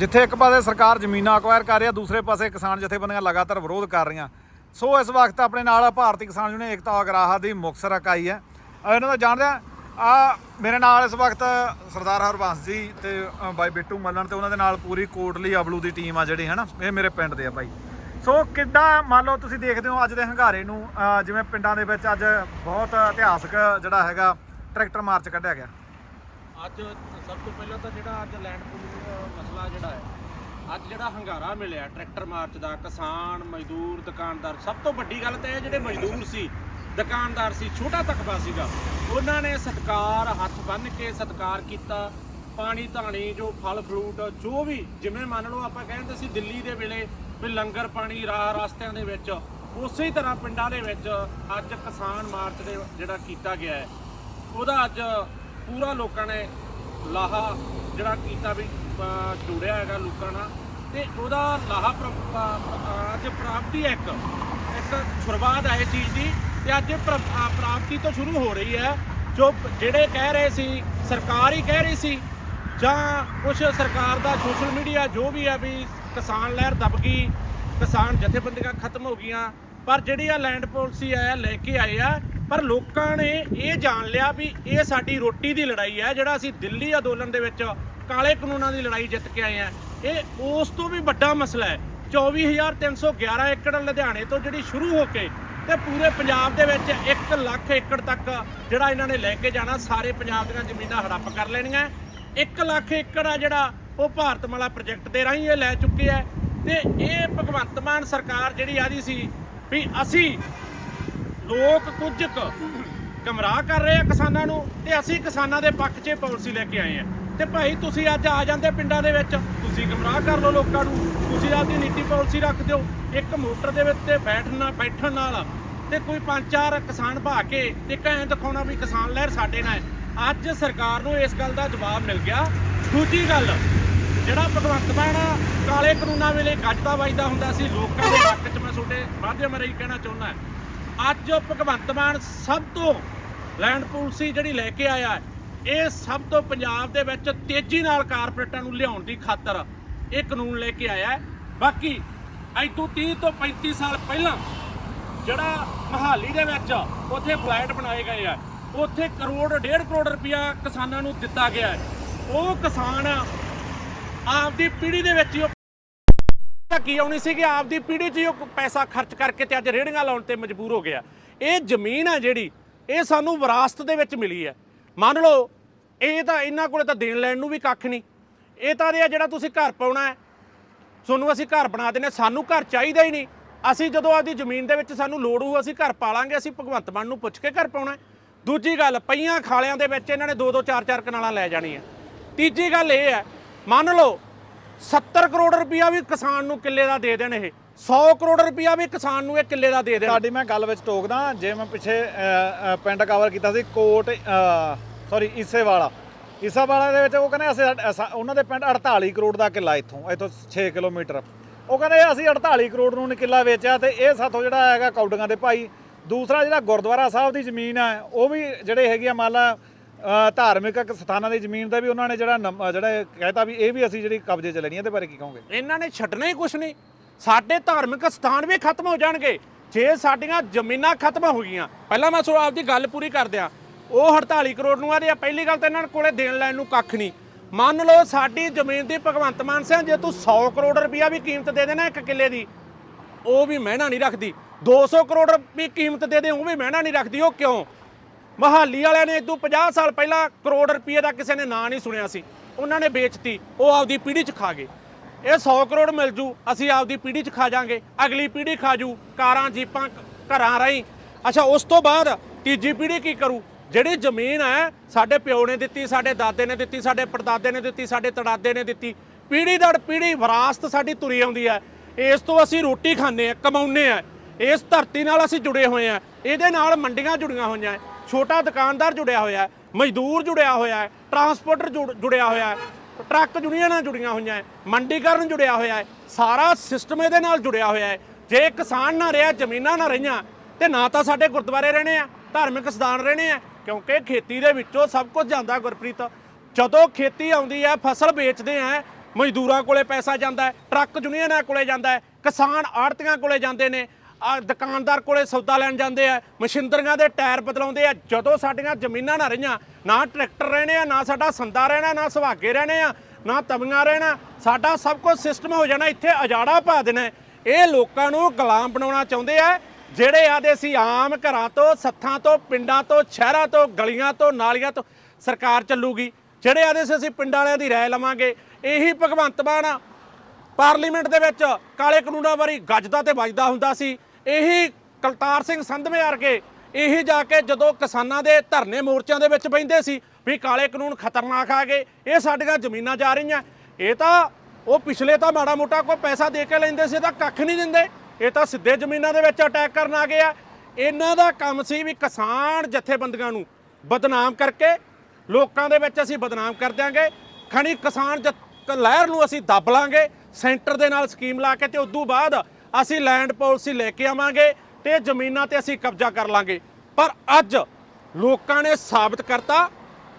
ਜਿੱਥੇ ਇੱਕ ਪਾਸੇ ਸਰਕਾਰ ਜ਼ਮੀਨਾਂ ਅਕਵਾਇਰ ਕਰ ਰਹੀ ਆ, ਦੂਸਰੇ ਪਾਸੇ ਕਿਸਾਨ ਜਥੇਬੰਦੀਆਂ ਲਗਾਤਾਰ ਵਿਰੋਧ ਕਰ ਰਹੀਆਂ। ਸੋ ਇਸ ਵਕਤ ਆਪਣੇ ਨਾਲ ਭਾਰਤੀ ਕਿਸਾਨ ਯੂਨੀਅਨ ਏਕਤਾ ਅਗਰਾਹਾ ਦੀ ਮੁਕਸਰ ਇਕਾਈ ਹੈ। ਇਹਨਾਂ ਦਾ ਜਾਣਦੇ ਆ ਆ ਮੇਰੇ ਨਾਲ ਇਸ ਵਕਤ ਸਰਦਾਰ ਹਰਬੰਸ ਜੀ ਤੇ ਬਾਈ ਬਿੱਟੂ ਮੱਲਣ ਤੇ ਉਹਨਾਂ ਦੇ ਨਾਲ ਪੂਰੀ ਕੋਟਲੀ ਅਬਲੂ ਦੀ ਟੀਮ ਆ ਜਿਹੜੀ ਹੈ ਨਾ ਇਹ ਮੇਰੇ ਪਿੰਡ ਦੇ ਆ ਬਾਈ। ਸੋ ਕਿੱਦਾਂ ਮੰਨ ਲਓ ਤੁਸੀਂ ਦੇਖਦੇ ਹੋ ਅੱਜ ਦੇ ਹੰਗਾਰੇ ਨੂੰ ਜਿਵੇਂ ਪਿੰਡਾਂ ਦੇ ਵਿੱਚ ਅੱਜ ਬਹੁਤ ਇਤਿਹਾਸਕ ਜਿਹੜਾ ਹੈਗਾ, ਟਰੈਕਟਰ ਮਾਰਚ ਕੱਢਿਆ ਗਿਆ। ਅੱਜ ਸਭ ਤੋਂ ਪਹਿਲਾਂ ਤਾਂ ਜਿਹੜਾ ਅੱਜ ਲੈਂਡ ਪੂਲਿੰਗ ਮਸਲਾ ਜਿਹੜਾ ਹੈ, ਅੱਜ ਜਿਹੜਾ ਹੰਗਾਰਾ ਮਿਲਿਆ ਟਰੈਕਟਰ ਮਾਰਚ ਦਾ, ਕਿਸਾਨ, ਮਜ਼ਦੂਰ, ਦੁਕਾਨਦਾਰ, ਸਭ ਤੋਂ ਵੱਡੀ ਗੱਲ ਤਾਂ ਇਹ ਜਿਹੜੇ ਮਜ਼ਦੂਰ ਸੀ, ਦੁਕਾਨਦਾਰ ਸੀ, ਛੋਟਾ ਤਕਬਾ ਸੀਗਾ, ਉਹਨਾਂ ਨੇ ਸਤਕਾਰ, ਹੱਥ ਬੰਨ੍ਹ ਕੇ ਸਤਕਾਰ ਕੀਤਾ, ਪਾਣੀ ਧਾਣੀ, ਜੋ ਫਲ ਫਰੂਟ ਜੋ ਵੀ ਜਿਵੇਂ ਮੰਨ ਲਓ ਆਪਾਂ ਕਹਿੰਦੇ ਸੀ ਦਿੱਲੀ ਦੇ ਵੇਲੇ ਵੀ ਲੰਗਰ ਪਾਣੀ ਰਾਹ ਰਸਤਿਆਂ ਦੇ ਵਿੱਚ, ਉਸੇ ਹੀ ਤਰ੍ਹਾਂ ਪਿੰਡਾਂ ਦੇ ਵਿੱਚ ਅੱਜ ਕਿਸਾਨ ਮਾਰਚ ਦੇ ਜਿਹੜਾ ਕੀਤਾ ਗਿਆ ਹੈ, ਉਹਦਾ ਅੱਜ ਪੂਰਾ ਲੋਕਾਂ ਨੇ ਲਾਹਾ ਜਿਹੜਾ ਕੀਤਾ ਵੀ ਅਹ, ਜੁੜਿਆ ਹੈਗਾ ਲੋਕਾਂ ਨਾਲ ਤੇ ਉਹਦਾ ਲਾਹਾ ਪ੍ਰ- ਅੱਜ ਪ੍ਰਾਪਤੀ ਇੱਕ ਇੱਕ ਸ਼ੁਰੂਆਤ ਹੈ ਇਸ ਚੀਜ਼ ਦੀ ਤੇ ਅੱਜ ਪ੍ਰਾਪਤੀ ਤੋਂ ਸ਼ੁਰੂ ਹੋ ਰਹੀ ਹੈ ਜੋ ਜਿਹੜੇ ਕਹਿ ਰਹੇ ਸੀ ਸਰਕਾਰ ਹੀ ਕਹਿ ਰਹੀ ਸੀ ਜਾਂ ਕੁਝ ਸਰਕਾਰ ਦਾ ਸੋਸ਼ਲ ਮੀਡੀਆ ਜੋ ਵੀ ਹੈ ਵੀ ਕਿਸਾਨ ਲਹਿਰ ਦਬ ਗਈ ਕਿਸਾਨ ਜਥੇਬੰਦੀਆਂ ਖਤਮ ਹੋ ਗਈਆਂ ਪਰ ਜਿਹੜੀ ਆ ਲੈਂਡ ਪਾਲਿਸੀ ਆ ਲੈ ਕੇ ਆਏ ਆ ਪਰ ਲੋਕਾਂ ਨੇ ਇਹ ਜਾਣ ਲਿਆ ਵੀ ਇਹ ਸਾਡੀ ਰੋਟੀ ਦੀ ਲੜਾਈ ਹੈ, ਜਿਹੜਾ ਅਸੀਂ ਦਿੱਲੀ ਅੰਦੋਲਨ ਦੇ ਵਿੱਚ ਕਾਲੇ ਕਾਨੂੰਨਾਂ ਦੀ ਲੜਾਈ ਜਿੱਤ ਕੇ ਆਏ ਆ ਇਹ ਉਸ ਤੋਂ ਵੀ ਵੱਡਾ ਮਸਲਾ ਹੈ। 24311 ਏਕੜ ਲੁਧਿਆਣੇ ਤੋਂ ਜਿਹੜੀ ਸ਼ੁਰੂ ਹੋ ਕੇ ਤੇ ਪੂਰੇ ਪੰਜਾਬ ਦੇ ਵਿੱਚ 1 ਲੱਖ ਏਕੜ ਤੱਕ ਜਿਹੜਾ ਇਹਨਾਂ ਨੇ ਲੈ ਕੇ ਜਾਣਾ, ਸਾਰੇ ਪੰਜਾਬ ਦੀਆਂ ਜ਼ਮੀਨਾਂ ਹੜੱਪ ਕਰ ਲੈਣੀਆਂ। 1 ਲੱਖ ਏਕੜ ਆ ਜਿਹੜਾ ਉਹ ਭਾਰਤਮਾਲਾ ਪ੍ਰੋਜੈਕਟ ਦੇ ਰਾਹੀਂ ਇਹ ਲੈ ਚੁੱਕੇ ਆ। ਤੇ ਇਹ ਭਗਵੰਤ ਮਾਨ ਸਰਕਾਰ ਜਿਹੜੀ ਆਦੀ ਸੀ ਵੀ ਅਸੀਂ ਲੋਕ ਕੁਝ ਕੁ ਗਮਰਾਹ ਕਰ ਰਹੇ ਆ ਕਿਸਾਨਾਂ ਨੂੰ ਤੇ ਅਸੀਂ ਕਿਸਾਨਾਂ ਦੇ ਪੱਖ 'ਚ ਇਹ ਪਾਲਿਸੀ ਲੈ ਕੇ ਆਏ ਆ। ਤੇ ਭਾਈ ਤੁਸੀਂ ਅੱਜ ਆ ਜਾਂਦੇ ਪਿੰਡਾਂ ਦੇ ਵਿੱਚ, ਤੁਸੀਂ ਗਮਰਾਹ ਕਰ ਲਓ ਲੋਕਾਂ ਨੂੰ, ਤੁਸੀਂ ਆਪਦੀ ਨੀਤੀ ਪਾਲਿਸੀ ਰੱਖ ਦਿਓ, ਇੱਕ ਮੋਟਰ ਦੇ ਵਿੱਚ ਤੇ ਬੈਠਣਾ ਬੈਠਣ ਨਾਲ ਤੇ ਕੋਈ ਪੰਜ ਚਾਰ ਕਿਸਾਨ ਭਾ ਕੇ ਤੇ ਕਹਿ ਦਿਖਾਉਣਾ ਵੀ ਕਿਸਾਨ ਲਹਿਰ ਸਾਡੇ ਨਾਲ ਹੈ। ਅੱਜ ਸਰਕਾਰ ਨੂੰ ਇਸ ਗੱਲ ਦਾ ਜਵਾਬ ਮਿਲ ਗਿਆ। ਦੂਜੀ ਗੱਲ, ਜਿਹੜਾ ਭਗਵੰਤ ਮਾਨ ਕਾਲੇ ਕਾਨੂੰਨਾਂ ਵੇਲੇ ਗੱਜਦਾ ਵੱਜਦਾ ਹੁੰਦਾ ਸੀ, ਲੋਕਾਂ ਦੇ ਹੱਕ 'ਚ ਮੈਂ ਤੁਹਾਡੇ ਮਾਧਿਅਮ ਰਾਹੀਂ ਕਹਿਣਾ ਚਾਹੁੰਦਾ। ਅੱਜ ਭਗਵੰਤ ਮਾਨ ਸਭ ਤੋਂ ਲੈਂਡ ਪਾਲਿਸੀ ਜਿਹੜੀ ਲੈ ਕੇ ਆਇਆ ਇਹ ਸਭ ਤੋਂ ਪੰਜਾਬ ਦੇ ਵਿੱਚ ਤੇਜ਼ੀ ਨਾਲ ਕਾਰਪੋਰੇਟਾਂ ਨੂੰ ਲਿਆਉਣ ਦੀ ਖਾਤਰ ਇਹ ਕਾਨੂੰਨ ਲੈ ਕੇ ਆਇਆ ਬਾਕੀ ਅੱਜ ਤੋਂ 30 ਤੋਂ 35 ਸਾਲ ਪਹਿਲਾਂ ਜਿਹੜਾ ਮਹਾਲੀ ਦੇ ਵਿੱਚ ਉੱਥੇ ਫਲੈਟ ਬਣਾਏ ਗਏ ਆ, ਉੱਥੇ ਕਰੋੜ, ਡੇਢ ਕਰੋੜ ਰੁਪਇਆ ਕਿਸਾਨਾਂ ਨੂੰ ਦਿੱਤਾ ਗਿਆ ਉਹ ਕਿਸਾਨ ਆਪਦੀ ਪੀੜ੍ਹੀ ਦੇ ਵਿੱਚ ਹੀ ਉਹ ਤਾਂ ਕੀ ਆਉਣੀ ਸੀ ਕਿ ਆਪਦੀ ਪੀੜ੍ਹੀ 'ਚ ਹੀ ਉਹ ਪੈਸਾ ਖਰਚ ਕਰਕੇ ਤੇ ਅੱਜ ਰੇੜੀਆਂ ਲਾਉਣ ਤੇ ਮਜਬੂਰ ਹੋ ਗਿਆ। ਇਹ ਜ਼ਮੀਨ ਆ ਜਿਹੜੀ, ਇਹ ਸਾਨੂੰ ਵਿਰਾਸਤ ਦੇ ਵਿੱਚ ਮਿਲੀ ਹੈ। ਮੰਨ ਲਓ, ਇਹ ਤਾਂ ਇਹਨਾਂ ਕੋਲੇ ਤਾਂ ਦੇਣ ਲੈਣ ਨੂੰ ਵੀ ਕੱਖ ਨਹੀਂ। ਇਹ ਤਾਂ ਇਹ ਆ ਜਿਹੜਾ ਤੁਸੀਂ ਘਰ ਪਾਉਣਾ ਹੈ। ਤੁਹਾਨੂੰ ਅਸੀਂ ਘਰ ਬਣਾ ਦਿੰਨੇ ਸਾਨੂੰ ਘਰ ਚਾਹੀਦਾ ਹੀ ਨਹੀਂ। ਅਸੀਂ ਜਦੋਂ ਆਪਦੀ ਜ਼ਮੀਨ ਦੇ ਵਿੱਚ ਸਾਨੂੰ ਲੋੜ ਹੋਊ, ਅਸੀਂ ਘਰ ਪਾ ਲਾਂਗੇ ਅਸੀਂ ਭਗਵੰਤ ਮਾਨ ਨੂੰ ਪੁੱਛ ਕੇ ਘਰ ਪਾਉਣਾ ਹੈ। ਦੂਜੀ ਗੱਲ, ਪਈਆਂ ਖਾਲਿਆਂ ਦੇ ਵਿੱਚ ਇਹਨਾਂ ਨੇ ਦੋ ਦੋ ਚਾਰ ਚਾਰ ਕਨਾਲਾਂ ਲੈ ਜਾਣੀਆਂ। ਤੀਜੀ ਗੱਲ ਇਹ ਹੈ, ਮੰਨ ਲਓ 70 ਕਰੋੜ ਰੁਪਇਆ ਵੀ ਕਿਸਾਨ ਨੂੰ ਕਿੱਲੇ ਦਾ ਦੇ ਦੇਣ ਇਹ। 100 ਕਰੋੜ ਰੁਪਇਆ ਵੀ ਕਿਸਾਨ ਨੂੰ ਇਹ ਕਿੱਲੇ ਦਾ ਦੇ ਦੇਣ। ਤੁਹਾਡੀ ਮੈਂ ਗੱਲ ਵਿੱਚ ਟੋਕਦਾ ਜੇ ਮੈਂ ਪਿੱਛੇ ਅ, ਅ, ਪਿੰਡ ਕਵਰ ਕੀਤਾ ਸੀ ਕੋਟ ਸੌਰੀ ਈਸੇਵਾਲਾ। ਈਸਾਵਾਲਾ ਦੇ ਵਿੱਚ ਉਹ ਕਹਿੰਦੇ ਅਸੀਂ ਅਸਾਂ- ਉਹਨਾਂ ਦੇ ਪਿੰਡ 48 ਕਰੋੜ ਦਾ ਕਿੱਲਾ ਇੱਥੋਂ ਇੱਥੋਂ 6 ਕਿਲੋਮੀਟਰ। ਉਹ ਕਹਿੰਦੇ ਅਸੀਂ 48 ਕਰੋੜ ਨੂੰ ਨੀ ਕਿੱਲਾ ਵੇਚਿਆ ਤੇ ਇਹ ਸਾਥੋਂ ਜਿਹੜਾ ਹੈਗਾ ਕੌਡੀਆਂ ਦੇ ਭਾਈ। ਦੂਸਰਾ ਜਿਹੜਾ ਗੁਰਦੁਆਰਾ ਸਾਹਿਬ ਦੀ ਜ਼ਮੀਨ ਹੈ ਉਹ ਵੀ ਜਿਹੜੇ ਹੈਗੀ ਆ ਮੰਨ ਲਾ ਧਾਰਮਿਕ ਸਥਾਨਾਂ ਦੀ ਜ਼ਮੀਨ ਦਾ ਵੀ ਉਹਨਾਂ ਨੇ ਜਿਹੜਾ ਨੰਬ- ਜਿਹੜਾ ਇਹ ਕਹਿਤਾ ਵੀ ਇਹ ਵੀ ਅਸੀਂ ਜਿਹੜੀ ਕਬਜ਼ੇ ਚ ਲੈਣੀ ਹੈ ਇਹਦੇ ਬਾਰੇ ਕੀ ਕਹੋਗੇ? ਇਹਨਾਂ ਨੇ ਛੱਡਣਾ ਹੀ ਕੁਛ ਨਹੀਂ। ਸਾਡੇ ਧਾਰਮਿਕ ਸਥਾਨ ਵੀ ਖਤਮ ਹੋ ਜਾਣਗੇ। ਜੇ ਸਾਡੀਆਂ ਜ਼ਮੀਨਾਂ ਖਤਮ ਹੋ ਗਈਆਂ, ਪਹਿਲਾਂ ਮੈਂ ਸੋ ਆਪਦੀ ਗੱਲ ਪੂਰੀ ਕਰ ਦਿਆਂ ਉਹ 48 ਕਰੋੜ ਨੂੰ ਆਦੇ ਆ, ਪਹਿਲੀ ਗੱਲ ਤਾਂ ਇਹਨਾਂ ਕੋਲੇ ਦੇਣ ਲੈਣ ਨੂੰ ਕੱਖ ਨਹੀਂ। ਮੰਨ ਲਓ ਸਾਡੀ ਜ਼ਮੀਨ ਦੀ ਭਗਵੰਤ ਮਾਨ ਸਿੰਘ ਜੇ ਤੂੰ 100 ਕਰੋੜ ਰੁਪਇਆ ਵੀ ਕੀਮਤ ਦੇ ਦੇਣਾ ਇੱਕ ਕਿੱਲੇ ਦੀ, ਉਹ ਵੀ ਮਹਿਣਾ ਨਹੀਂ ਰੱਖਦੀ। 200 ਕਰੋੜ ਰੁਪਏ ਕੀਮਤ ਦੇ ਦੇ, ਉਹ ਵੀ ਮਹਿਣਾ ਨਹੀਂ ਰੱਖਦੀ, ਉਹ ਕਿਉਂ? ਮਹਾਲੀ ਵਾਲਿਆਂ ਨੇ ਇਦੋਂ 50 ਸਾਲ ਪਹਿਲਾਂ ਕਰੋੜ ਰੁਪਏ ਦਾ ਕਿਸੇ ਨੇ ਨਾਂ ਨਹੀਂ ਸੁਣਿਆ ਸੀ। ਉਹਨਾਂ ਨੇ ਵੇਚਤੀ, ਉਹ ਆਪਦੀ ਪੀੜ੍ਹੀ 'ਚ ਖਾ ਗਏ। ਇਹ 100 ਕਰੋੜ ਮਿਲ ਜੂ, ਅਸੀਂ ਆਪਦੀ ਪੀੜ੍ਹੀ 'ਚ ਖਾ ਜਾਾਂਗੇ, ਅਗਲੀ ਪੀੜ੍ਹੀ ਖਾ ਜੂ, ਕਾਰਾਂ, ਜੀਪਾਂ, ਘਰਾਂ ਰਾਹੀਂ। ਅੱਛਾ, ਉਸ ਤੋਂ ਬਾਅਦ ਤੀਜੀ ਪੀੜ੍ਹੀ ਕੀ ਕਰੂ? ਜਿਹੜੀ ਜ਼ਮੀਨ ਹੈ, ਸਾਡੇ ਪਿਓ ਨੇ ਦਿੱਤੀ, ਸਾਡੇ ਦਾਦੇ ਨੇ ਦਿੱਤੀ, ਸਾਡੇ ਪੜਦਾਦੇ ਨੇ ਦਿੱਤੀ, ਸਾਡੇ ਤੜਾਦੇ ਨੇ ਦਿੱਤੀ। ਪੀੜ੍ਹੀ ਦਰ ਪੀੜ੍ਹੀ ਵਿਰਾਸਤ ਸਾਡੀ ਤੁਰੀ ਆਉਂਦੀ ਹੈ। ਇਸ ਤੋਂ ਅਸੀਂ ਰੋਟੀ ਖਾਂਦੇ ਆ ਕਮਾਉਂਦੇ ਆ ਇਸ ਧਰਤੀ ਨਾਲ ਅਸੀਂ ਜੁੜੇ ਹੋਏ ਆ ਇਹਦੇ ਨਾਲ ਮੰਡੀਆਂ ਜੁੜੀਆਂ ਹੋਈਆਂ। ਛੋਟਾ ਦੁਕਾਨਦਾਰ ਜੁੜਿਆ ਹੋਇਆ ਹੈ, ਮਜ਼ਦੂਰ ਜੁੜਿਆ ਹੋਇਆ ਹੈ ਟਰਾਂਸਪੋਰਟਰ ਜੁੜ- ਜੁੜਿਆ ਹੋਇਆ ਹੈ, ਟਰੱਕ ਯੂਨੀਅਨਾਂ ਜੁੜੀਆਂ ਹੋਈਆਂ ਹੈ, ਮੰਡੀਕਰਨ ਜੁੜਿਆ ਹੋਇਆ ਹੈ, ਸਾਰਾ ਸਿਸਟਮ ਇਹਦੇ ਨਾਲ ਜੁੜਿਆ ਹੋਇਆ ਹੈ। ਜੇ ਕਿਸਾਨ ਨਾ ਰਿਹਾ, ਜ਼ਮੀਨਾਂ ਨਾ ਰਹੀਆਂ, ਤੇ ਨਾ ਤਾਂ ਸਾਡੇ ਗੁਰਦੁਆਰੇ ਰਹਿਣੇ ਆ, ਧਾਰਮਿਕ ਸਥਾਨ ਰਹਿਣੇ ਆ, ਕਿਉਂਕਿ ਖੇਤੀ ਦੇ ਵਿੱਚੋਂ ਸਭ ਕੁਝ ਜਾਂਦਾ ਗੁਰਪ੍ਰੀਤ। ਜਦੋਂ ਖੇਤੀ ਆਉਂਦੀ ਹੈ, ਫਸਲ ਵੇਚਦੇ ਆ, ਮਜ਼ਦੂਰਾਂ ਕੋਲੇ ਪੈਸਾ ਜਾਂਦਾ ਹੈ, ਟਰੱਕ ਯੂਨੀਅਨਾਂ ਕੋਲੇ ਜਾਂਦਾ ਹੈ, ਕਿਸਾਨ ਆੜਤੀਆਂ ਕੋਲੇ ਜਾਂਦੇ ਨੇ ਆ ਦੁਕਾਨਦਾਰ ਕੋਲੇ ਸੌਦਾ ਲੈਣ ਜਾਂਦੇ ਆ ਮਸ਼ੀਨਰੀਆਂ ਦੇ ਟਾਇਰ ਬਦਲਾਉਂਦੇ ਆ, ਜਦੋਂ ਸਾਡੀਆਂ ਜ਼ਮੀਨਾਂ ਨਾ ਰਹੀਆਂ, ਨਾ ਟਰੈਕਟਰ ਰਹਿਣੇ ਆ, ਨਾ ਸਾਡਾ ਸੰਦਾ ਰਹਿਣਾ, ਨਾ ਸੁਹਾਗੇ ਰਹਿਣੇ ਆ, ਨਾ ਤਵੀਆਂ ਰਹਿਣਾ, ਸਾਡਾ ਸਭ ਕੁਝ ਸਿਸਟਮ ਹੋ ਜਾਣਾ, ਇੱਥੇ ਅਜਾੜਾ ਪਾ ਦੇਣਾ। ਇਹ ਲੋਕਾਂ ਨੂੰ ਗੁਲਾਮ ਬਣਾਉਣਾ ਚਾਹੁੰਦੇ ਆ, ਜਿਹੜੇ ਆਦੇ ਸੀ ਆਮ ਘਰਾਂ ਤੋਂ, ਸੱਥਾਂ ਤੋਂ, ਪਿੰਡਾਂ ਤੋਂ, ਸ਼ਹਿਰਾਂ ਤੋਂ, ਗਲੀਆਂ ਤੋਂ, ਨਾਲੀਆਂ ਤੋਂ, ਸਰਕਾਰ ਚੱਲੂਗੀ। ਜਿਹੜੇ ਆਦੇ ਸੀ ਅਸੀਂ ਪਿੰਡ ਵਾਲਿਆਂ ਦੀ ਰਾਏ ਲਵਾਂਗੇ, ਇਹੀ ਭਗਵੰਤ ਮਾਨ ਪਾਰਲੀਮੈਂਟ ਦੇ ਵਿੱਚ ਕਾਲੇ ਕਾਨੂੰਨਾਂ ਬਾਰੇ ਗੱਜਦਾ ਤੇ ਵੱਜਦਾ ਹੁੰਦਾ ਸੀ। ਇਹੀ ਕਲਤਾਰ ਸਿੰਘ ਸੰਧਵੇਂ ਵਰਗੇ ਇਹੀ ਜਾ ਕੇ ਜਦੋਂ ਕਿਸਾਨਾਂ ਦੇ ਧਰਨੇ ਮੋਰਚਿਆਂ ਦੇ ਵਿੱਚ ਬੈਂਦੇ ਸੀ ਵੀ ਕਾਲੇ ਕਾਨੂੰਨ ਖਤਰਨਾਕ ਆ ਗਏ, ਇਹ ਸਾਡੀਆਂ ਜ਼ਮੀਨਾਂ ਜਾ ਰਹੀਆਂ। ਇਹ ਤਾਂ ਉਹ ਪਿਛਲੇ ਤਾਂ ਮਾੜਾ ਮੋਟਾ ਕੋਈ ਪੈਸਾ ਦੇ ਕੇ ਲੈਂਦੇ ਸੀ ਤਾਂ ਕੱਖ ਨਹੀਂ ਦਿੰਦੇ। ਇਹ ਤਾਂ ਸਿੱਧੇ ਜ਼ਮੀਨਾਂ ਦੇ ਵਿੱਚ ਅਟੈਕ ਕਰਨ ਆ ਗਏ ਆ। ਇਹਨਾਂ ਦਾ ਕੰਮ ਸੀ ਵੀ ਕਿਸਾਨ ਜਥੇਬੰਦੀਆਂ ਨੂੰ ਬਦਨਾਮ ਕਰਕੇ ਲੋਕਾਂ ਦੇ ਵਿੱਚ ਅਸੀਂ ਬਦਨਾਮ ਕਰ ਦਿਆਂਗੇ। ਖਣੀ ਕਿਸਾਨ ਜਥ- ਲਹਿਰ ਨੂੰ ਅਸੀਂ ਦੱਬ ਲਾਂਗੇ, ਸੈਂਟਰ ਦੇ ਨਾਲ ਸਕੀਮ ਲਾ ਕੇ ਤੇ ਤੋਂ ਬਾਅਦ ਅਸੀਂ ਲੈਂਡ ਪਾਲਿਸੀ ਲੈ ਕੇ ਆਵਾਂਗੇ ਤੇ ਜ਼ਮੀਨਾਂ ਤੇ ਅਸੀਂ ਕਬਜ਼ਾ ਕਰ ਲਾਂਗੇ। ਪਰ ਅੱਜ ਲੋਕਾਂ ਨੇ ਸਾਬਤ ਕਰਤਾ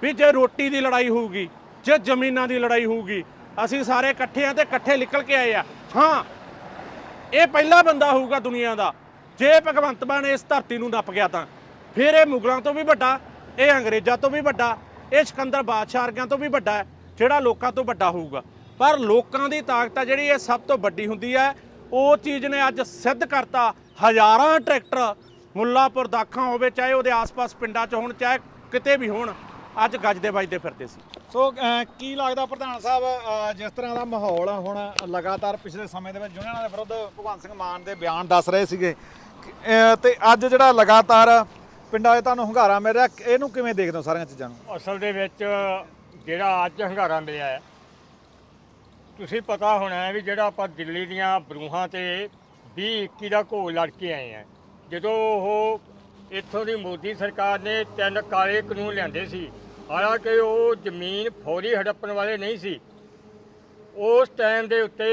ਵੀ ਜੇ ਰੋਟੀ ਦੀ ਲੜਾਈ ਹੋਊਗੀ, ਜੇ ਜ਼ਮੀਨਾਂ ਦੀ ਲੜਾਈ ਹੋਊਗੀ, ਅਸੀਂ ਸਾਰੇ ਇਕੱਠੇ ਆ ਤੇ ਇਕੱਠੇ ਨਿਕਲ ਕੇ ਆਏ ਆ। ਹਾਂ, ਇਹ ਪਹਿਲਾ ਬੰਦਾ ਹੋਊਗਾ ਦੁਨੀਆ ਦਾ। ਜੇ ਭਗਵੰਤ ਮਾਨ ਇਸ ਧਰਤੀ ਨੂੰ ਨੱਪ ਗਿਆ ਤਾਂ। ਫਿਰ ਇਹ ਮੁਗਲਾਂ ਤੋਂ ਵੀ ਵੱਡਾ, ਇਹ ਅੰਗਰੇਜ਼ਾਂ ਤੋਂ ਵੀ ਵੱਡਾ, ਇਹ ਸਿਕੰਦਰ ਬਾਦਸ਼ਾਹ ਵਰਗਿਆਂ ਤੋਂ ਵੀ ਵੱਡਾ ਹੈ, ਜਿਹੜਾ ਲੋਕਾਂ ਤੋਂ ਵੱਡਾ ਹੋਊਗਾ। ਪਰ ਲੋਕਾਂ ਦੀ ਤਾਕਤ ਆ ਜਿਹੜੀ ਇਹ ਸਭ ਤੋਂ ਵੱਡੀ ਹੁੰਦੀ ਹੈ ਉਹ ਚੀਜ਼ ਨੇ ਅੱਜ ਸਿੱਧ ਕਰਤਾ। ਹਜ਼ਾਰਾਂ ਟਰੈਕਟਰ ਮੁੱਲਾਪੁਰ ਦਾਖਾਂ ਹੋਵੇ ਚਾਹੇ ਉਹਦੇ ਆਸ-ਪਾਸ ਪਿੰਡਾਂ 'ਚ ਹੋਣ ਚਾਹੇ ਕਿਤੇ ਵੀ ਹੋਣ ਅੱਜ ਗੱਜਦੇ ਵੱਜਦੇ ਫਿਰਦੇ ਸੀ। ਸੋ ਅਹ, ਕੀ ਲੱਗਦਾ ਪ੍ਰਧਾਨ ਸਾਹਿਬ ਅਹ, ਜਿਸ ਤਰ੍ਹਾਂ ਦਾ ਮਾਹੌਲ ਹੁਣ ਲਗਾਤਾਰ ਪਿਛਲੇ ਸਮੇਂ ਦੇ ਵਿੱਚ ਯੂਨੀਅਨਾਂ ਦੇ ਵਿਰੁੱਧ ਭਗਵੰਤ ਸਿੰਘ ਮਾਨ ਦੇ ਬਿਆਨ ਦੱਸ ਰਹੇ ਸੀਗੇ। ਅਹ, ਤੇ ਅੱਜ ਜਿਹੜਾ ਲਗਾਤਾਰ ਪਿੰਡਾਂ 'ਚ ਤੁਹਾਨੂੰ ਹੰਗਾਰਾ ਮਿਲ ਰਿਹਾ ਇਹਨੂੰ ਕਿਵੇਂ ਦੇਖਦੇ ਹੋ ਸਾਰੀਆਂ ਚੀਜ਼ਾਂ ਨੂੰ? ਅਸਲ ਦੇ ਵਿੱਚ ਜਿਹੜਾ ਅੱਜ ਹੰਗਾਰਾ ਮਿਲਿਆ ਹੈ ਤੁਸੀਂ ਪਤਾ ਹੋਣਾ ਹੈ ਵੀ ਜਿਹੜਾ ਆਪਾਂ ਦਿੱਲੀ ਦੀਆਂ ਬਰੂਹਾਂ ਤੇ 20 21 ਦਾ ਘੋਲ ਲੜ ਕੇ ਆਏ ਆ ਜਦੋਂ ਉਹ ਇੱਥੋਂ ਦੀ ਮੋਦੀ ਸਰਕਾਰ ਨੇ ਤਿੰਨ ਕਾਲੇ ਕਾਨੂੰਨ ਲਿਆਂਦੇ ਸੀ, ਹਾਲਾਂਕਿ ਉਹ ਜ਼ਮੀਨ ਫੌਰੀ ਹੜੱਪਣ ਵਾਲੇ ਨਹੀਂ ਸੀ। ਉਸ ਟਾਈਮ ਦੇ ਉੱਤੇ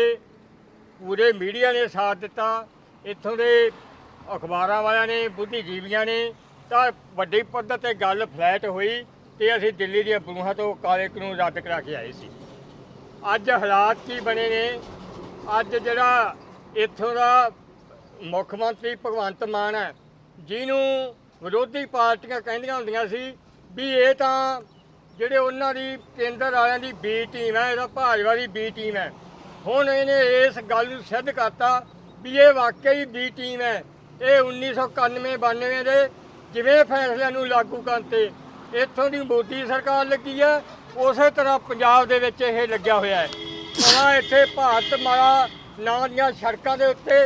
ਪੂਰੇ ਮੀਡੀਆ ਨੇ ਸਾਥ ਦਿੱਤਾ, ਇੱਥੋਂ ਦੇ ਅਖਬਾਰਾਂ ਵਾਲਿਆਂ ਨੇ, ਬੁੱਧੀਜੀਵੀਆਂ ਨੇ, ਤਾਂ ਵੱਡੀ ਪੱਧਰ ਤੇ ਗੱਲ ਫਲੈਟ ਹੋਈ ਤੇ ਅਸੀਂ ਦਿੱਲੀ ਦੀਆਂ ਬਰੂਹਾਂ ਤੋਂ ਕਾਲੇ ਕਾਨੂੰਨ ਰੱਦ ਕਰਾ ਕੇ ਆਏ ਸੀ। ਅੱਜ ਹਾਲਾਤ ਕੀ ਬਣੇ ਨੇ? ਅੱਜ ਜਿਹੜਾ ਇੱਥੋਂ ਦਾ ਮੁੱਖ ਮੰਤਰੀ ਭਗਵੰਤ ਮਾਨ ਹੈ, ਜਿਹਨੂੰ ਵਿਰੋਧੀ ਪਾਰਟੀਆਂ ਕਹਿੰਦੀਆਂ ਹੁੰਦੀਆਂ ਸੀ ਵੀ ਇਹ ਤਾਂ ਜਿਹੜੇ ਉਹਨਾਂ ਦੀ ਕੇਂਦਰ ਵਾਲਿਆਂ ਦੀ ਬੀ ਟੀਮ ਹੈ, ਇਹਦਾ ਭਾਜਪਾ ਦੀ ਬੀ ਟੀਮ ਹੈ। ਹੁਣ ਇਹਨੇ ਇਸ ਗੱਲ ਨੂੰ ਸਿੱਧ ਕਰਤਾ ਵੀ ਇਹ ਵਾਕਈ ਬੀ ਟੀਮ ਹੈ। ਇਹ 1991 92 ਦੇ ਜਿਵੇਂ ਫੈਸਲਿਆਂ ਨੂੰ ਲਾਗੂ ਕਰਨ ਤੇ ਇੱਥੋਂ ਦੀ ਮੋਦੀ ਸਰਕਾਰ ਲੱਗੀ ਹੈ ਉਸੇ ਤਰ੍ਹਾਂ ਪੰਜਾਬ ਦੇ ਵਿੱਚ ਇਹ ਲੱਗਿਆ ਹੋਇਆ ਹੈ। ਉਹਨਾਂ ਇੱਥੇ ਭਾਰਤ ਮਾਲਾ ਨਾਂ ਦੀਆਂ ਸੜਕਾਂ ਦੇ ਉੱਤੇ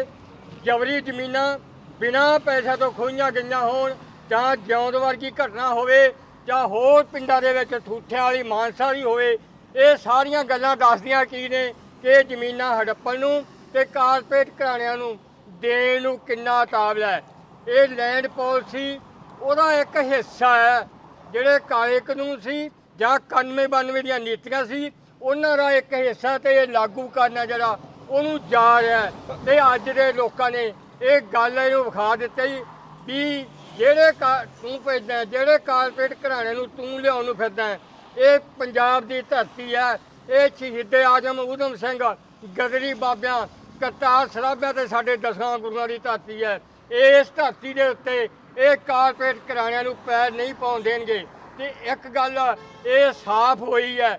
ਜਬਰੀ ਜ਼ਮੀਨਾਂ ਬਿਨਾਂ ਪੈਸੇ ਤੋਂ ਖੋਈਆਂ ਗਈਆਂ ਹੋਣ, ਜਾਂ ਜਿਉਂਦ ਵਰਗੀ ਘਟਨਾ ਹੋਵੇ, ਜਾਂ ਹੋਰ ਪਿੰਡਾਂ ਦੇ ਵਿੱਚ ਠੂਠਿਆਂ ਵਾਲੀ, ਮਾਨਸਾ ਵੀ ਹੋਵੇ, ਇਹ ਸਾਰੀਆਂ ਗੱਲਾਂ ਦੱਸਦੀਆਂ ਕੀ ਨੇ ਕਿ ਜ਼ਮੀਨਾਂ ਹੜੱਪਣ ਨੂੰ ਤੇ ਕਾਰਪੋਰੇਟ ਘਰਾਣਿਆਂ ਨੂੰ ਦੇਣ ਨੂੰ ਕਿੰਨਾ ਤਾਬਲਾ ਹੈ। ਇਹ ਲੈਂਡ ਪਾਲਿਸੀ ਉਹਦਾ ਇੱਕ ਹਿੱਸਾ ਹੈ, ਜਿਹੜੇ ਕਾਲੇ ਕਾਨੂੰਨ ਸੀ ਜਾਂ 91 92 ਦੀਆਂ ਨੀਤੀਆਂ ਸੀ, ਉਹਨਾਂ ਦਾ ਇੱਕ ਹਿੱਸਾ ਤੇ ਇਹ ਲਾਗੂ ਕਰਨਾ ਜਿਹੜਾ ਉਹਨੂੰ ਜਾ ਰਿਹਾ ਹੈ। ਤੇ ਅੱਜ ਦੇ ਲੋਕਾਂ ਨੇ ਇਹ ਗੱਲ ਇਹਨੂੰ ਵਿਖਾ ਦਿੱਤੀ ਵੀ ਜਿਹੜੇ ਕਾ- ਤੂੰ ਭੇਜਦਾ ਜਿਹੜੇ ਕਾਰਪੋਰੇਟ ਘਰਾਣੇ ਨੂੰ ਤੂੰ ਲਿਆਉਣ ਨੂੰ ਫਿਰਦਾ ਇਹ ਪੰਜਾਬ ਦੀ ਧਰਤੀ ਹੈ। ਇਹ ਸ਼ਹੀਦੇ ਆਜਮ ਊਧਮ ਸਿੰਘ, ਗਦਰੀ ਬਾਬਿਆਂ, ਕਰਤਾਰ ਸਰਾਭਿਆਂ ਤੇ ਸਾਡੇ ਦਸਾਂ ਗੁਰੂਆਂ ਦੀ ਧਰਤੀ ਹੈ। ਇਸ ਧਰਤੀ ਦੇ ਉੱਤੇ ਇਹ ਕਾਰਪੋਰੇਟ ਘਰਾਣਿਆਂ ਨੂੰ ਪੈਰ ਨਹੀਂ ਪਾਉਣ ਦੇਣਗੇ। ਤੇ ਇੱਕ ਗੱਲ ਇਹ ਸਾਫ਼ ਹੋਈ ਹੈ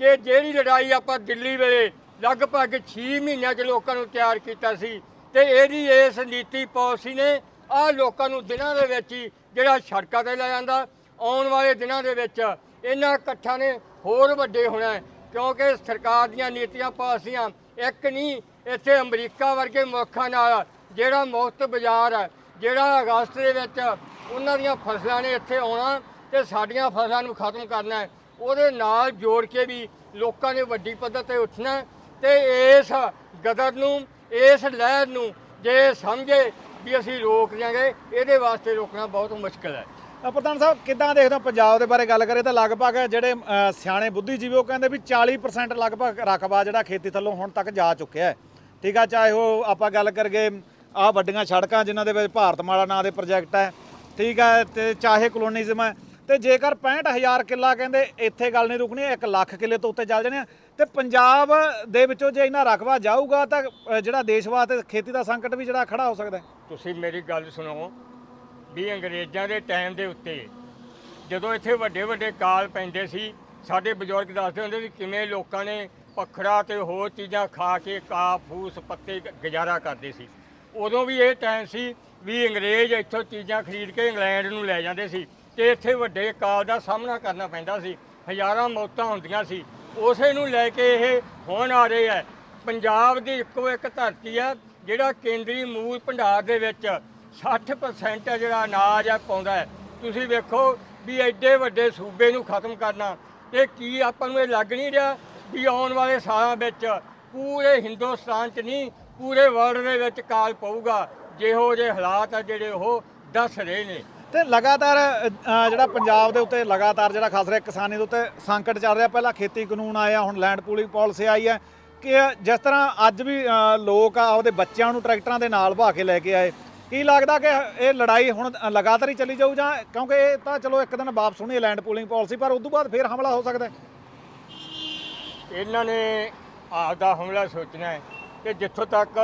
ਕਿ ਜਿਹੜੀ ਲੜਾਈ ਆਪਾਂ ਦਿੱਲੀ ਵੇਲੇ ਲਗਭਗ 6 ਮਹੀਨਿਆਂ 'ਚ ਲੋਕਾਂ ਨੂੰ ਤਿਆਰ ਕੀਤਾ ਸੀ ਤੇ ਇਹਦੀ ਇਸ ਨੀਤੀ ਪਾਲਿਸੀ ਨੇ ਆ ਲੋਕਾਂ ਨੂੰ ਦਿਨਾਂ ਦੇ ਵਿੱਚ ਹੀ ਜਿਹੜਾ ਸੜਕਾਂ ਤੇ ਲੈ ਜਾਂਦਾ, ਆਉਣ ਵਾਲੇ ਦਿਨਾਂ ਦੇ ਵਿੱਚ ਇਹਨਾਂ ਇਕੱਠਾਂ ਨੇ ਹੋਰ ਵੱਡੇ ਹੋਣਾ ਕਿਉਂਕਿ ਸਰਕਾਰ ਦੀਆਂ ਨੀਤੀਆਂ ਪਾਲਿਸੀਆਂ ਇੱਕ ਨਹੀਂ, ਇੱਥੇ ਅਮਰੀਕਾ ਵਰਗੇ ਮੁਲਕਾਂ ਨਾਲ ਜਿਹੜਾ ਮੁਫਤ ਬਾਜ਼ਾਰ ਹੈ, ਜਿਹੜਾ ਅਗਸਤ ਦੇ ਵਿੱਚ ਉਹਨਾਂ ਦੀਆਂ ਫਸਲਾਂ ਨੇ ਇੱਥੇ ਆਉਣਾ ਤੇ ਸਾਡੀਆਂ ਫਸਲਾਂ ਨੂੰ ਖਤਮ ਕਰਨਾ ਹੈ। ਉਹਦੇ ਨਾਲ ਜੋੜ ਕੇ ਵੀ ਲੋਕਾਂ ਨੇ ਵੱਡੀ ਪੱਧਰ ਤੇ ਉੱਠਣਾ ਹੈ ਤੇ ਇਸ ਗਦਰ ਨੂੰ, ਇਸ ਲਹਿਰ ਨੂੰ ਜੇ ਸਮਝੇ ਵੀ ਅਸੀਂ ਰੋਕ ਦਿਆਂਗੇ, ਇਹਦੇ ਵਾਸਤੇ ਰੋਕਣਾ ਬਹੁਤ ਮੁਸ਼ਕਲ ਹੈ। ਪ੍ਰਧਾਨ ਸਾਹਿਬ, ਕਿੱਦਾਂ ਦੇਖਦੇ ਹੋ ਪੰਜਾਬ ਦੇ ਬਾਰੇ ਗੱਲ ਕਰੇ ਤਾਂ ਲਗਭਗ ਜਿਹੜੇ ਸਿਆਣੇ ਬੁੱਧੀਜੀਵੀ ਉਹ ਕਹਿੰਦੇ ਵੀ 40% ਲਗਭਗ ਰਕਬਾ ਜਿਹੜਾ ਖੇਤੀ ਥੱਲੋਂ ਹੁਣ ਤੱਕ ਜਾ ਚੁੱਕਿਆ ਹੈ। ਠੀਕ ਆ, ਚਾਹੇ ਉਹ ਆਪਾਂ ਗੱਲ ਕਰਗੇ ਆ ਵੱਡੀਆਂ ਸੜਕਾਂ ਜਿਨ੍ਹਾਂ ਦੇ ਵਿੱਚ ਭਾਰਤਮਾਲਾ ਨਾਂ ਦੇ ਪ੍ਰੋਜੈਕਟ ਹੈ। ਠੀਕ ਹੈ ਤੇ ਚਾਹੇ ਕਲੋਨੀਜ਼ਮ ਹੈ ਤੇ ਜੇਕਰ 65000 ਕਿੱਲਾ ਕਹਿੰਦੇ ਇੱਥੇ ਗੱਲ ਨਹੀਂ ਰੁਕਣੀ 1 ਲੱਖ ਕਿੱਲੇ ਤੋਂ ਉੱਤੇ ਚੱਲ ਜਾਣੇ ਆ। ਤੇ ਪੰਜਾਬ ਦੇ ਵਿੱਚੋਂ ਜੇ ਇਹਨਾਂ ਰਕਬਾ ਜਾਊਗਾ ਤਾਂ ਜਿਹੜਾ ਦੇਸ਼ ਵਾਸਤੇ ਖੇਤੀ ਦਾ ਸੰਕਟ ਵੀ ਜਿਹੜਾ ਖੜਾ ਹੋ ਸਕਦਾ ਤੁਸੀਂ ਮੇਰੀ ਗੱਲ ਸੁਣੋ ਵੀ ਅੰਗਰੇਜ਼ਾਂ ਦੇ ਟਾਈਮ ਦੇ ਉੱਤੇ ਜਦੋਂ ਇੱਥੇ ਵੱਡੇ ਵੱਡੇ ਕਾਲ ਪੈਂਦੇ ਸੀ, ਸਾਡੇ ਬਜ਼ੁਰਗ ਦੱਸਦੇ ਹੁੰਦੇ ਸੀ ਕਿਵੇਂ ਲੋਕਾਂ ਨੇ ਪਖੜਾ ਤੇ ਹੋਰ ਚੀਜ਼ਾਂ ਖਾ ਕੇ ਕਾ ਫੂਸ, ਪੱਤੇ ਗੁਜ਼ਾਰਾ ਕਰਦੇ ਸੀ। ਉਦੋਂ ਵੀ ਇਹ ਟਾਈਮ ਸੀ ਵੀ ਅੰਗਰੇਜ਼ ਇੱਥੋਂ ਚੀਜ਼ਾਂ ਖਰੀਦ ਕੇ ਇੰਗਲੈਂਡ ਨੂੰ ਲੈ ਜਾਂਦੇ ਸੀ। ਤੇ ਇੱਥੇ ਵੱਡੇ ਕਾਲ ਦਾ ਸਾਹਮਣਾ ਕਰਨਾ ਪੈਂਦਾ ਸੀ। ਹਜ਼ਾਰਾਂ ਮੌਤਾਂ ਹੁੰਦੀਆਂ ਸੀ। ਉਸੇ ਨੂੰ ਲੈ ਕੇ ਇਹ ਹੁਣ ਆ ਰਹੇ ਹੈ ਪੰਜਾਬ ਦੀ ਇੱਕੋ ਇੱਕ ਧਰਤੀ ਹੈ ਜਿਹੜਾ ਕੇਂਦਰੀ ਮੂਲ ਭੰਡਾਰ ਦੇ ਵਿੱਚ 60% ਜਿਹੜਾ ਅਨਾਜ ਹੈ ਪਾਉਂਦਾ ਹੈ। ਤੁਸੀਂ ਵੇਖੋ ਵੀ ਐਡੇ ਵੱਡੇ ਸੂਬੇ ਨੂੰ ਖਤਮ ਕਰਨਾ, ਇਹ ਕੀ ਆਪਾਂ ਨੂੰ ਇਹ ਲੱਗ ਨਹੀਂ ਰਿਹਾ ਵੀ ਆਉਣ ਵਾਲੇ ਸਾਲਾਂ ਵਿੱਚ ਪੂਰੇ ਹਿੰਦੁਸਤਾਨ 'ਚ ਨਹੀਂ, ਪੂਰੇ ਵਰਲਡ ਦੇ ਵਿੱਚ ਕਾਲ ਪਊਗਾ। ਜਿਹੋ ਜਿਹੇ ਹਾਲਾਤ ਆ ਜਿਹੜੇ ਉਹ ਦੱਸ ਰਹੇ ਨੇ। ਤੇ ਲਗਾਤਾਰ ਜਿਹੜਾ ਪੰਜਾਬ ਦੇ ਉੱਤੇ ਲਗਾਤਾਰ ਜਿਹੜਾ ਖਾਸ ਰਿਹਾ, ਕਿਸਾਨੀ ਦੇ ਉੱਤੇ ਸੰਕਟ ਚੱਲ ਰਿਹਾ। ਪਹਿਲਾਂ ਖੇਤੀ ਕਾਨੂੰਨ ਆਇਆ ਹੁਣ ਲੈਂਡ ਪੂਲਿੰਗ ਪਾਲਿਸੀ ਆਈ ਹੈ ਕਿ ਜਿਸ ਤਰ੍ਹਾਂ ਅੱਜ ਵੀ ਲੋਕ ਆ ਆਪਦੇ ਬੱਚਿਆਂ ਨੂੰ ਟਰੈਕਟਰਾਂ ਦੇ ਨਾਲ ਭਾ ਕੇ ਲੈ ਕੇ ਆਏ। ਕੀ ਲੱਗਦਾ ਕਿ ਇਹ ਲੜਾਈ ਹੁਣ ਲਗਾਤਾਰ ਹੀ ਚੱਲੀ ਜਾਊ ਜਾਂ ਕਿਉਂਕਿ ਇਹ ਤਾਂ ਚਲੋ ਇੱਕ ਦਿਨ ਵਾਪਸ ਹੋਣੀ ਹੈ ਲੈਂਡ ਪੂਲਿੰਗ ਪਾਲਿਸੀ ਪਰ ਉਸ ਤੋਂ ਬਾਅਦ ਫੇਰ ਹਮਲਾ ਹੋ ਸਕਦਾ ਇਹਨਾਂ ਨੇ ਆਪਦਾ ਹਮਲਾ ਸੋਚਣਾ ਹੈ ਕਿ ਜਿੱਥੋਂ ਤੱਕ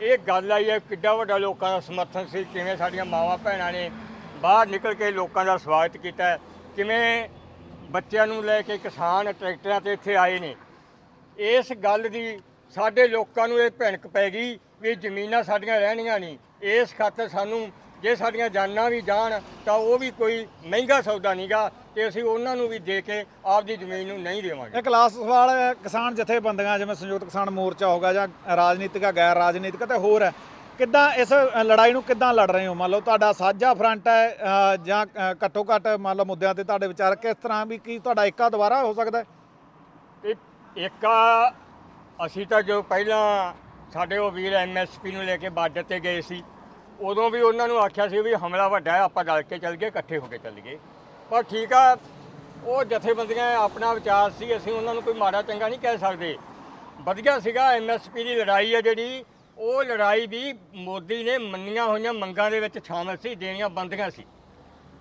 ਇਹ ਗੱਲ ਆਈ ਹੈ, ਕਿੱਡਾ ਵੱਡਾ ਲੋਕਾਂ ਦਾ ਸਮਰਥਨ ਸੀ, ਕਿਵੇਂ ਸਾਡੀਆਂ ਮਾਵਾਂ ਭੈਣਾਂ ਨੇ ਬਾਹਰ ਨਿਕਲ ਕੇ ਲੋਕਾਂ ਦਾ ਸਵਾਗਤ ਕੀਤਾ ਕਿਵੇਂ ਬੱਚਿਆਂ ਨੂੰ ਲੈ ਕੇ ਕਿਸਾਨ ਟਰੈਕਟਰਾਂ ਤੇ ਇੱਥੇ ਆਏ ਨੇ। ਇਸ ਗੱਲ ਦੀ ਸਾਡੇ ਲੋਕਾਂ ਨੂੰ ਇਹ ਭਿਣਕ ਪੈ ਗਈ ਵੀ ਜ਼ਮੀਨਾਂ ਸਾਡੀਆਂ ਰਹਿਣੀਆਂ ਨਹੀਂ। ਇਸ ਖਾਤਰ ਸਾਨੂੰ ਜੇ ਸਾਡੀਆਂ ਜਾਨਾਂ ਵੀ ਜਾਣ ਤਾਂ ਉਹ ਵੀ ਕੋਈ ਮਹਿੰਗਾ ਸੌਦਾ ਨਹੀਂਗਾ ਤੇ ਅਸੀਂ ਉਹਨਾਂ ਨੂੰ ਵੀ ਦੇ ਕੇ ਆਪਦੀ ਜ਼ਮੀਨ ਨੂੰ ਨਹੀਂ ਦੇਵਾਂਗੇ। ਇੱਕ ਲਾਸਟ ਸਵਾਲ ਹੈ, ਕਿਸਾਨ ਜਥੇਬੰਦੀਆਂ ਜਿਵੇਂ ਸੰਯੁਕਤ ਕਿਸਾਨ ਮੋਰਚਾ ਹੋਗਾ ਜਾਂ ਰਾਜਨੀਤਿਕ ਆ ਗੈਰ ਰਾਜਨੀਤਿਕ ਤੇ ਹੋਰ ਹੈ ਕਿੱਦਾਂ ਇਸ ਲੜਾਈ ਨੂੰ ਕਿੱਦਾਂ ਲੜ ਰਹੇ ਹੋ? ਮੰਨ ਲਓ ਤੁਹਾਡਾ ਸਾਂਝਾ ਫਰੰਟ ਹੈ ਜਾਂ ਘੱਟੋ ਘੱਟ ਮੰਨ ਲਓ ਮੁੱਦਿਆਂ ਤੇ ਤੁਹਾਡੇ ਵਿਚਾਰ, ਕਿਸ ਤਰ੍ਹਾਂ ਵੀ ਕੀ ਤੁਹਾਡਾ ਏਕਾ ਦੁਬਾਰਾ ਹੋ ਸਕਦਾ ਹੈ? ਤੇ ਇੱਕ, ਅਸੀਂ ਤਾਂ ਜੋ ਪਹਿਲਾਂ ਸਾਡੇ ਉਹ ਵੀਰ ਐਮਐਸਪੀ ਨੂੰ ਲੈ ਕੇ ਬਾਰਡਰ ਤੇ ਗਏ ਸੀ, ਉਦੋਂ ਵੀ ਉਹਨਾਂ ਨੂੰ ਆਖਿਆ ਸੀ ਵੀ ਹਮਲਾ ਵੱਡਾ ਹੈ, ਆਪਾਂ ਰਲ ਕੇ ਚੱਲ ਗਏ, ਇਕੱਠੇ ਹੋ ਕੇ ਚੱਲ ਗਏ। ਪਰ ਠੀਕ ਆ, ਉਹ ਜਥੇਬੰਦੀਆਂ ਆਪਣਾ ਵਿਚਾਰ ਸੀ, ਅਸੀਂ ਉਹਨਾਂ ਨੂੰ ਕੋਈ ਮਾੜਾ ਚੰਗਾ ਨਹੀਂ ਕਹਿ ਸਕਦੇ। ਵਧੀਆ ਸੀਗਾ ਐਮਐਸਪੀ ਦੀ ਲੜਾਈ ਹੈ ਜਿਹੜੀ ਉਹ ਲੜਾਈ ਵੀ ਮੋਦੀ ਨੇ ਮੰਨੀਆਂ ਹੋਈਆਂ ਮੰਗਾਂ ਦੇ ਵਿੱਚ ਸ਼ਾਮਲ ਸੀ, ਦੇਣੀਆਂ ਬੰਦੀਆਂ ਸੀ।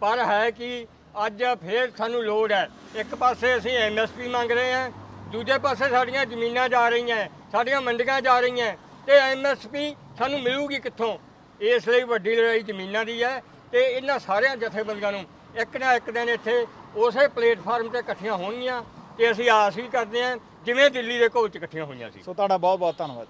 ਪਰ ਹੈ ਕਿ ਅੱਜ ਫੇਰ ਸਾਨੂੰ ਲੋੜ ਹੈ। ਇੱਕ ਪਾਸੇ ਅਸੀਂ ਐਮਐਸਪੀ ਮੰਗ ਰਹੇ ਹਾਂ, ਦੂਜੇ ਪਾਸੇ ਸਾਡੀਆਂ ਜ਼ਮੀਨਾਂ ਜਾ ਰਹੀਆਂ, ਸਾਡੀਆਂ ਮੰਡੀਆਂ ਜਾ ਰਹੀਆਂ, ਤੇ ਐਮਐਸਪੀ ਸਾਨੂੰ ਮਿਲੂਗੀ ਕਿੱਥੋਂ? ਇਸ ਲਈ ਵੱਡੀ ਲੜਾਈ ਜ਼ਮੀਨਾਂ ਦੀ ਹੈ ਤੇ ਇਹਨਾਂ ਸਾਰਿਆਂ ਜਥੇਬੰਦੀਆਂ ਨੂੰ ਇੱਕ ਨਾ ਇੱਕ ਦਿਨ ਇੱਥੇ ਉਸੇ ਪਲੇਟਫਾਰਮ ਤੇ ਇਕੱਠੀਆਂ ਹੋਣਗੀਆਂ ਤੇ ਅਸੀਂ ਆਸ ਵੀ ਕਰਦੇ ਹਾਂ, ਜਿਵੇਂ ਦਿੱਲੀ ਦੇ ਘੋਲ 'ਚ ਇਕੱਠੀਆਂ ਹੋਈਆਂ ਸੀ। ਸੋ ਤੁਹਾਡਾ ਬਹੁਤ ਬਹੁਤ ਧੰਨਵਾਦ।